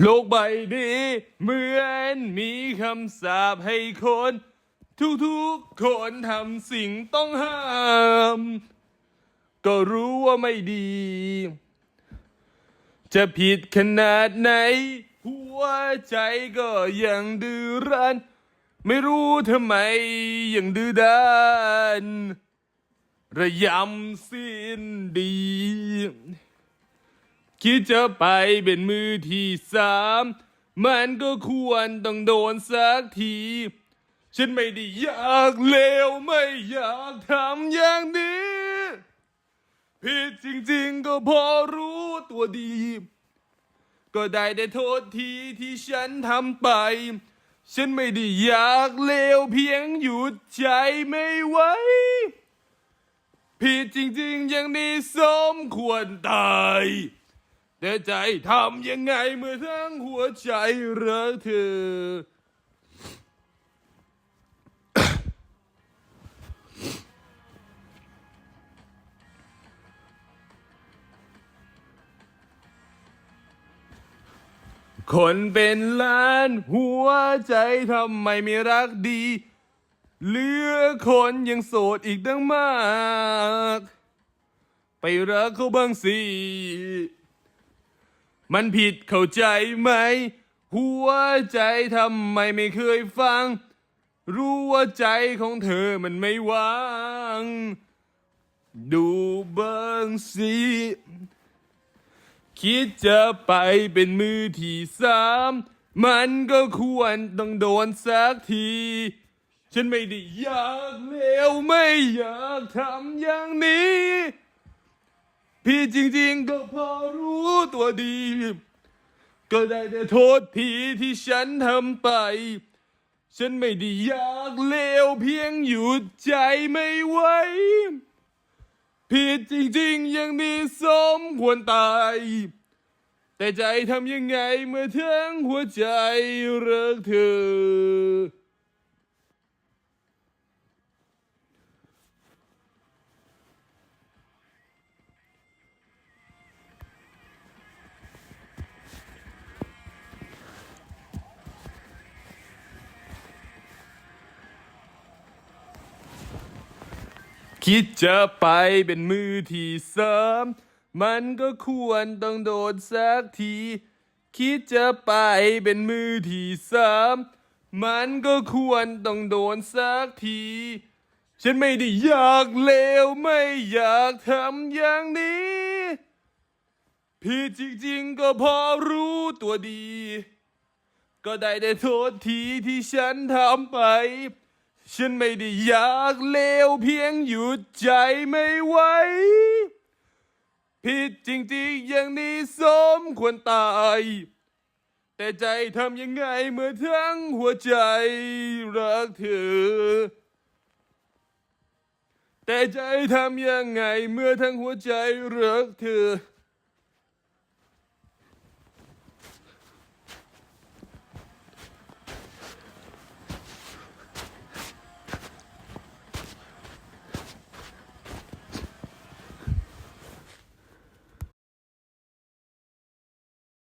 โลกใบนี้เหมือนมีคำสาปให้คน ทุกๆคนทำสิ่งต้องห้าม ก็รู้ว่าไม่ดี จะผิดขนาดไหน หัวใจก็ยังดื้อรั้น ไม่รู้ทำไมยังดื้อด้าน ระยำสิ้นดี คิดจะไปเป็นมือที่สามมันก็ควรต้องโดนสักที ฉันไม่ได้อยากเลวไม่อยากทำอย่างนี้ ผิดจริงๆก็พอรู้ตัวดี ก็ได้แต่โทษทีที่ฉันทำไป ฉันไม่ได้อยากเลวเพียงหยุดใจไม่ไหวผิดจริงๆอย่างนี้สมควรตาย แต่ใจทำยังไงเมื่อทั้งหัวใจรักเธอ คนเป็นล้านหัวใจทำไมไม่รักดี เหลือคนยังโสดอีกตั้งมาก ไปรักเขาบ้างสิ มันผิดเข้าใจไหม หัวใจทำไมไม่เคยฟัง รู้ว่าใจของเธอมันไม่วาง ดูเบ้งสิคิดจะไปเป็นมือที่สาม มันก็ควรต้องโดนสักที ฉันไม่ได้อยากเลวไม่อยากทำอย่างนี้ พี่จริงๆ ก็พอรู้ตัวดี ก็ได้แต่โทษทีที่ฉันทำไป ฉันไม่ได้อยากเลวเพียงหยุดใจไม่ไหวผิดจริงๆย่างนี้สมควรตาย แต่ใจทำยังไงเมื่อทั้งหัวใจรักเธอ คิดจะไปเป็นมือที่สามมันก็ควรต้องโดนสักที คิดจะไปเป็นมือที่สามมันก็ควรต้องโดนสักที ฉันไม่ได้อยากเลวไม่อยากทำอย่างนี้ผิดจริงๆก็พอรู้ตัวดี ก็ได้แต่โทษทีที่ฉันทำไป ฉันไม่ได้อยากเลวเพียงหยุดใจไม่ไหว ผิดจริงๆอย่างนี้สมควรตาย แต่ใจทำยังไงเมื่อทั้งหัวใจรักเธอ แต่ใจทำยังไงเมื่อทั้งหัวใจรักเธอ